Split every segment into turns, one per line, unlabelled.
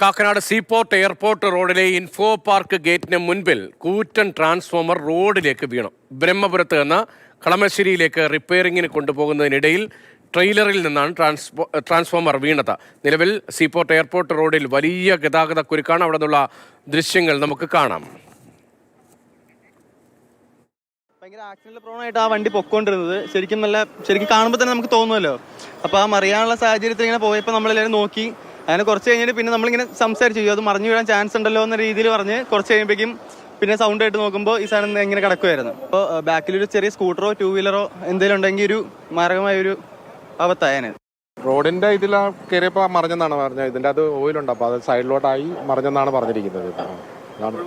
Kakkanad seaport airport റോഡിലെ info park ഗേറ്റിന് മുൻപിൽ കൂറ്റൻ ട്രാൻസ്ഫോമർ റോഡിലേക്ക് വീണു. ബ്രഹ്മപുരത്ത് നിന്ന് കളമശ്ശേരിയിലേക്ക് റിപ്പയറിങ്ങിന് കൊണ്ടുപോകുന്നതിനിടയിൽ ട്രെയിലറിൽ നിന്നാണ് ട്രാൻസ്ഫോ ട്രാൻസ്ഫോമർ വീണത്. നിലവിൽ സീപോർട്ട് എയർപോർട്ട് റോഡിൽ വലിയ ഗതാഗത കുരുക്കാണ്. അവിടെ നിന്നുള്ള ദൃശ്യങ്ങൾ നമുക്ക് കാണാം.
ഭയങ്കര ആക്സിഡന്റ് പ്രോണായിട്ട് ആ വണ്ടി പൊക്കോണ്ടിരുന്നത്. ശരിക്കും നല്ല ശരിക്കും കാണുമ്പോൾ തന്നെ നമുക്ക് തോന്നുമല്ലോ അപ്പോൾ ആ മറിയാനുള്ള സാഹചര്യത്തിൽ ഇങ്ങനെ പോയപ്പോൾ നമ്മളെല്ലാവരും നോക്കി അങ്ങനെ കുറച്ച് കഴിഞ്ഞിട്ട് പിന്നെ നമ്മളിങ്ങനെ സംസാരിച്ചു. "അയ്യോ, അത് മറിഞ്ഞു വീഴാൻ ചാൻസ് ഉണ്ടല്ലോ എന്ന രീതിയിൽ പറഞ്ഞ് കുറച്ച് കഴിയുമ്പോഴേക്കും പിന്നെ സൗണ്ട് ആയിട്ട് നോക്കുമ്പോൾ ഈ സാധനം ഇങ്ങനെ കിടക്കുമായിരുന്നു അപ്പോൾ ബാക്കിൽ ഒരു ചെറിയ സ്കൂട്ടറോ ടൂ വീലറോ എന്തെങ്കിലും ഉണ്ടെങ്കിൽ ഒരു മാരകമായ ഒരു അവത്തായനെ.
റോഡിന്റെ ഇതിൽ കയറിയപ്പോ മറിഞ്ഞെന്നാണ് പറഞ്ഞത്. ഇതിന്റെ അത് ഓയിലുണ്ട്. അപ്പൊ അത് സൈഡിലോട്ടായി മറിഞ്ഞെന്നാണ് പറഞ്ഞിരിക്കുന്നത്.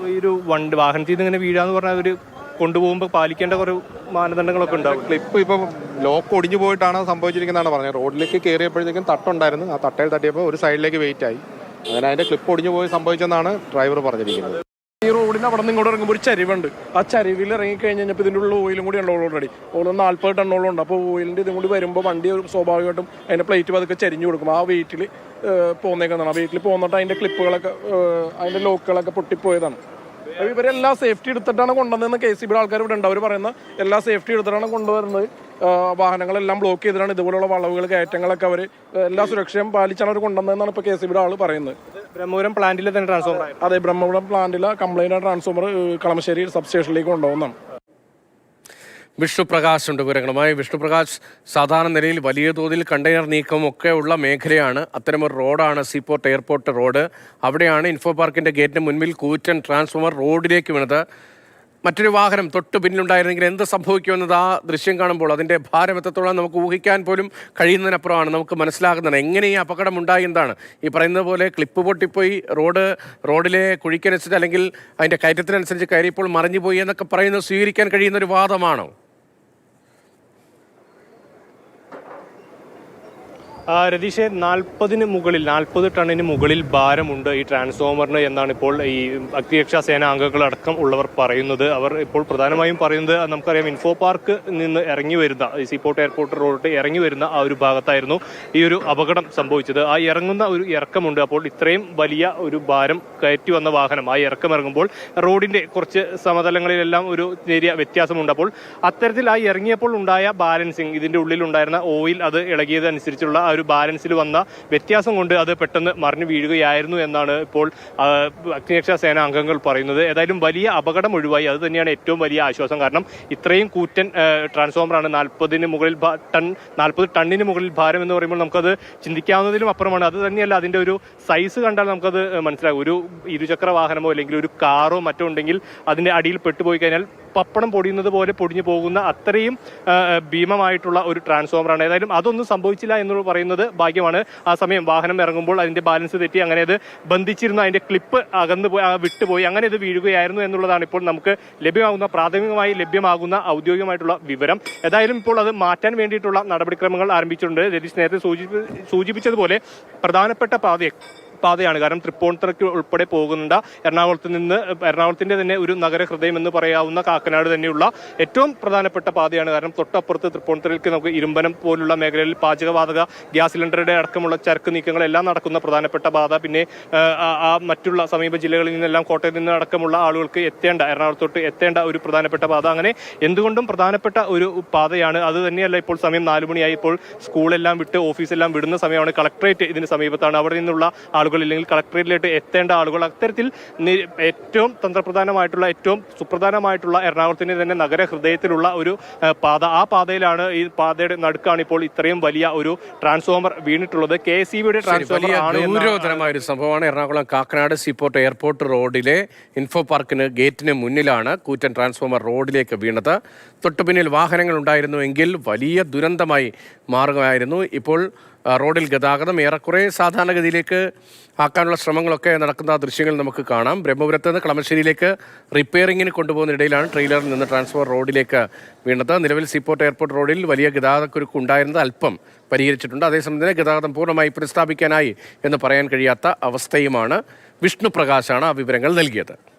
ഈ ഒരു വണ്ടി വാഹനത്തിൽ നിന്ന് ഇങ്ങനെ വീഴാന്ന് പറഞ്ഞാൽ ഒരു കൊണ്ടുപോകുമ്പോൾ പാലിക്കേണ്ട കുറേ മാനദണ്ഡങ്ങളൊക്കെ ഉണ്ടാവും.
ക്ലിപ്പ് ഇപ്പം ലോക്ക് ഒടിഞ്ഞു പോയിട്ടാണ് സംഭവിച്ചിരിക്കുന്നതാണ് പറഞ്ഞത്. റോഡിലേക്ക് കയറിയപ്പോഴത്തേക്കും തട്ടുണ്ടായിരുന്നു ആ തട്ടയിൽ തട്ടിയപ്പോൾ ഒരു സൈഡിലേക്ക് വെയിറ്റ് ആയി. അങ്ങനെ അതിന്റെ ക്ലിപ്പ് ഒടിഞ്ഞു പോയി സംഭവിച്ചെന്നാണ് ഡ്രൈവർ പറഞ്ഞിരിക്കുന്നത്.
ഈ റോഡിന് അവിടെ നിന്ന് ഇങ്ങോട്ട് ഇറങ്ങുമ്പോൾ ഒരു ചരിവുണ്ട്. ആ ചരിവിൽ ഇറങ്ങി കഴിഞ്ഞ് കഴിഞ്ഞപ്പോൾ ഇതിന്റെ ഉള്ള ഓയിലും കൂടി ഉണ്ടോ ഓൾറെഡി ഓൾ നാൽപ്പത് ടണ്ണോളം ഉണ്ട്. അപ്പോൾ ഓയിലിന്റെ ഇതും കൂടി വരുമ്പോൾ വണ്ടി ഒരു സ്വാഭാവികമായിട്ടും അതിന്റെ പ്ലേറ്റ് പതുക്കെ ചരിഞ്ഞു കൊടുക്കും. ആ വെയിറ്റിൽ പോകുന്നേക്കുന്നതാണ് ആ വെയിറ്റിൽ പോന്നിട്ട് അതിന്റെ ക്ലിപ്പുകളൊക്കെ അതിന്റെ ലോക്കുകളൊക്കെ പൊട്ടിപ്പോയതാണ്. ഇവരെല്ലാ സേഫ്റ്റി എടുത്തിട്ടാണ് കൊണ്ടുവന്നതെന്ന് കെ സി ബിയുടെ ആൾക്കാർ ഇവിടെ ഉണ്ട്. അവർ പറയുന്ന എല്ലാ സേഫ്റ്റി എടുത്തിട്ടാണ് കൊണ്ടുവരുന്നത്. വാഹനങ്ങളെല്ലാം ബ്ലോക്ക് ചെയ്തിട്ടാണ് ഇതുപോലുള്ള വളവുകൾ കയറ്റങ്ങളൊക്കെ അവർ എല്ലാ സുരക്ഷയും പാലിച്ചാണ് അവർ കൊണ്ടുവന്നതെന്നാണ് ഇപ്പോൾ കെ സി ബിയുടെ ആൾ പറയുന്നത്.
ബ്രഹ്മപുരം പ്ലാന്റിലെ തന്നെ ട്രാൻസ്ഫോമർ
അതെ ബ്രഹ്മപുരം പ്ലാന്റിലെ കംപ്ലൈന്റ് ട്രാൻസ്ഫോമർ കളമശ്ശേരി സബ് സ്റ്റേഷനിലേക്ക് കൊണ്ടുപോകുന്നതാണ്.
വിഷ്ണുപ്രകാശ് ഉണ്ട് വിവരങ്ങളുമായി. വിഷ്ണുപ്രകാശ് സാധാരണ നിലയിൽ വലിയ തോതിൽ കണ്ടെയ്നർ നീക്കം ഒക്കെ ഉള്ള മേഖലയാണ്. അത്തരമൊരു റോഡാണ് സീപോർട്ട് എയർപോർട്ട് റോഡ്. അവിടെയാണ് ഇൻഫോ പാർക്കിന്റെ ഗേറ്റിന് മുൻപിൽ കൂറ്റൻ ട്രാൻസ്ഫോമർ റോഡിലേക്ക് വീണത്. മറ്റൊരു വാഹനം തൊട്ട് പിന്നിലുണ്ടായിരുന്നെങ്കിൽ എന്ത് സംഭവിക്കുമെന്നത് ആ ദൃശ്യം കാണുമ്പോൾ അതിന്റെ ഭാരം എത്രത്തോളം നമുക്ക് ഊഹിക്കാൻ പോലും കഴിയുന്നതിനപ്പുറമാണ് നമുക്ക് മനസ്സിലാകുന്നത്. എങ്ങനെ ഈ അപകടം ഉണ്ടായി എന്താണ്? ഈ പറയുന്നത് പോലെ ക്ലിപ്പ് പൊട്ടിപ്പോയി റോഡ് റോഡിലെ കുഴിക്കനുസരിച്ച് അല്ലെങ്കിൽ അതിന്റെ കയറ്റത്തിനനുസരിച്ച് കയറിയപ്പോൾ മറിഞ്ഞു പോയി എന്നൊക്കെ പറയുന്നത് സ്വീകരിക്കാൻ കഴിയുന്ന ഒരു വാദമാണോ?
രതീഷെ നാൽപ്പതിന് മുകളിൽ നാൽപ്പത് ടണ്ണിന് മുകളിൽ ഭാരമുണ്ട് ഈ ട്രാൻസ്ഫോമറിന് എന്നാണ് ഇപ്പോൾ ഈ അഗ്നിരക്ഷാ സേന അംഗങ്ങളടക്കം ഉള്ളവർ പറയുന്നത്. അവർ ഇപ്പോൾ പ്രധാനമായും പറയുന്നത് നമുക്കറിയാം ഇൻഫോ പാർക്ക് നിന്ന് ഇറങ്ങി വരുന്ന സീപോർട്ട് എയർപോർട്ട് റോഡിട്ട് ഇറങ്ങി വരുന്ന ആ ഒരു ഭാഗത്തായിരുന്നു ഈ ഒരു അപകടം സംഭവിച്ചത്. ആ ഇറങ്ങുന്ന ഒരു ഇറക്കമുണ്ട്. അപ്പോൾ ഇത്രയും വലിയ ഒരു ഭാരം കയറ്റി വന്ന വാഹനം ആ ഇറക്കം ഇറങ്ങുമ്പോൾ റോഡിന്റെ കുറച്ച് സമതലങ്ങളിലെല്ലാം ഒരു നേരിയ വ്യത്യാസമുണ്ട്. അപ്പോൾ അത്തരത്തിൽ ആ ഇറങ്ങിയപ്പോൾ ഉണ്ടായ ബാലൻസിങ് ഇതിന്റെ ഉള്ളിൽ ഉണ്ടായിരുന്ന ഓയിൽ അത് ഇളകിയതനുസരിച്ചുള്ള ഒരു ബാലൻസിൽ വന്ന വ്യത്യാസം കൊണ്ട് അത് പെട്ടെന്ന് മറിഞ്ഞു വീഴുകയായിരുന്നു എന്നാണ് ഇപ്പോൾ അഗ്നിരക്ഷാ സേന അംഗങ്ങൾ പറയുന്നത്. ഏതായാലും വലിയ അപകടം ഒഴിവായി. അത് തന്നെയാണ് ഏറ്റവും വലിയ ആശ്വാസം. കാരണം ഇത്രയും കൂറ്റൻ ട്രാൻസ്ഫോമറാണ്. നാൽപ്പതിന് മുകളിൽ ടൺ നാൽപ്പത് ടണ്ണിന് മുകളിൽ ഭാരം എന്ന് പറയുമ്പോൾ നമുക്കത് ചിന്തിക്കാവുന്നതിലും അപ്പുറമാണ്. അത് തന്നെയല്ല അതിന്റെ ഒരു സൈസ് കണ്ടാൽ നമുക്കത് മനസ്സിലാകും. ഒരു ഇരുചക്ര വാഹനമോ അല്ലെങ്കിൽ ഒരു കാറോ മറ്റോ ഉണ്ടെങ്കിൽ അതിന്റെ അടിയിൽ പെട്ടുപോയി കഴിഞ്ഞാൽ പപ്പടം പൊടിയുന്നത് പോലെ പൊടിഞ്ഞു പോകുന്ന അത്രയും ഭീമമായിട്ടുള്ള ഒരു ട്രാൻസ്ഫോമറാണ്. ഏതായാലും അതൊന്നും സംഭവിച്ചില്ല എന്ന് പറയുന്നത് ഭാഗ്യമാണ്. ആ സമയം വാഹനം ഇറങ്ങുമ്പോൾ അതിന്റെ ബാലൻസ് തെറ്റി അങ്ങനെ അത് ബന്ധിച്ചിരുന്ന അതിന്റെ ക്ലിപ്പ് അകന്നു പോയി വിട്ടുപോയി അങ്ങനെ ഇത് വീഴുകയായിരുന്നു എന്നുള്ളതാണ് ഇപ്പോൾ നമുക്ക് ലഭ്യമാകുന്ന പ്രാഥമികമായി ലഭ്യമാകുന്ന ഔദ്യോഗികമായിട്ടുള്ള വിവരം. ഏതായാലും ഇപ്പോൾ അത് മാറ്റാൻ വേണ്ടിയിട്ടുള്ള നടപടിക്രമങ്ങൾ ആരംഭിച്ചിട്ടുണ്ട്. രതീഷ് നേരത്തെ സൂചിപ്പി സൂചിപ്പിച്ചതുപോലെ പ്രധാനപ്പെട്ട പാത പാതയാണ് കാരണം തൃപ്പൂണിത്തറയ്ക്ക് ഉൾപ്പെടെ പോകുന്നുണ്ട്. എറണാകുളത്ത് നിന്ന് എറണാകുളത്തിന്റെ തന്നെ ഒരു നഗര ഹൃദയം എന്ന് പറയാവുന്ന കാക്കനാട് തന്നെയുള്ള ഏറ്റവും പ്രധാനപ്പെട്ട പാതയാണ്. കാരണം തൊട്ടപ്പുറത്ത് തൃപ്പൂണിത്തറയിലേക്ക് നമുക്ക് ഇരുമ്പനം പോലുള്ള മേഖലയിൽ പാചകവാതക ഗ്യാസ് സിലിണ്ടറുടെ അടക്കമുള്ള ചരക്ക് നീക്കങ്ങളെല്ലാം നടക്കുന്ന പ്രധാനപ്പെട്ട പാത. പിന്നെ ആ, മറ്റുള്ള സമീപ ജില്ലകളിൽ നിന്നെല്ലാം കോട്ടയത്ത് നിന്ന് അടക്കമുള്ള ആളുകൾക്ക് എത്തേണ്ട എറണാകുളത്തോട്ട് എത്തേണ്ട ഒരു പ്രധാനപ്പെട്ട പാത. അങ്ങനെ എന്തുകൊണ്ടും പ്രധാനപ്പെട്ട ഒരു പാതയാണ്. അത് തന്നെയല്ല ഇപ്പോൾ സമയം നാലു മണിയായി ഇപ്പോൾ സ്കൂളെല്ലാം വിട്ട് ഓഫീസെല്ലാം വിടുന്ന സമയമാണ്. കളക്ടറേറ്റ് ഇതിന് സമീപത്താണ്. അവിടെ നിന്നുള്ള ആളുകൾ ഇല്ലെങ്കിൽ കളക്ടറേറ്റിലേക്ക് എത്തേണ്ട ആളുകൾ അത്തരത്തിൽ ഏറ്റവും തന്ത്രപ്രധാനമായിട്ടുള്ള ഏറ്റവും സുപ്രധാനമായിട്ടുള്ള എറണാകുളത്തിന്റെ തന്നെ നഗര ഹൃദയത്തിലുള്ള ഒരു പാത. ആ പാതയിലാണ് ഈ പാതയുടെ നടുക്കാണ് ഇപ്പോൾ ഇത്രയും വലിയ ഒരു ട്രാൻസ്ഫോമർ വീണിട്ടുള്ളത്. കെ എസ് ബിയുടെ ട്രാൻസ്ഫോമർ
ഗൗരവതരമായ ഒരു സംഭവമാണ്. എറണാകുളം കാക്കനാട് സീപോർട്ട് എയർപോർട്ട് റോഡിലെ ഇൻഫോ പാർക്കിന് ഗേറ്റിന് മുന്നിലാണ് കൂറ്റൻ ട്രാൻസ്ഫോമർ റോഡിലേക്ക് വീണത്. തൊട്ടു പിന്നിൽ വാഹനങ്ങൾ ഉണ്ടായിരുന്നുവെങ്കിൽ വലിയ ദുരന്തമായി മാറുകയായിരുന്നു. ഇപ്പോൾ റോഡിൽ ഗതാഗതം ഏറെക്കുറെ സാധാരണഗതിയിലേക്ക് ആക്കാനുള്ള ശ്രമങ്ങളൊക്കെ നടക്കുന്ന ദൃശ്യങ്ങൾ നമുക്ക് കാണാം. ബ്രഹ്മപുരത്ത് നിന്ന് കളമശ്ശേരിയിലേക്ക് റിപ്പയറിങ്ങിന് കൊണ്ടുപോകുന്നതിനിടയിലാണ് ട്രെയിലറിൽ നിന്ന് ട്രാൻസ്ഫർ റോഡിലേക്ക് വീണത്. നിലവിൽ സീപോർട്ട് എയർപോർട്ട് റോഡിൽ വലിയ ഗതാഗതക്കുരുക്ക് ഉണ്ടായിരുന്നത് അല്പം പരിഹരിച്ചിട്ടുണ്ട്. അതേസമയം തന്നെ ഗതാഗതം പൂർണമായി പുനഃസ്ഥാപിക്കാനായി എന്ന് പറയാൻ കഴിയാത്ത അവസ്ഥയുമാണ് വിഷ്ണു പ്രകാശാണ് ആ വിവരങ്ങൾ നൽകിയത്.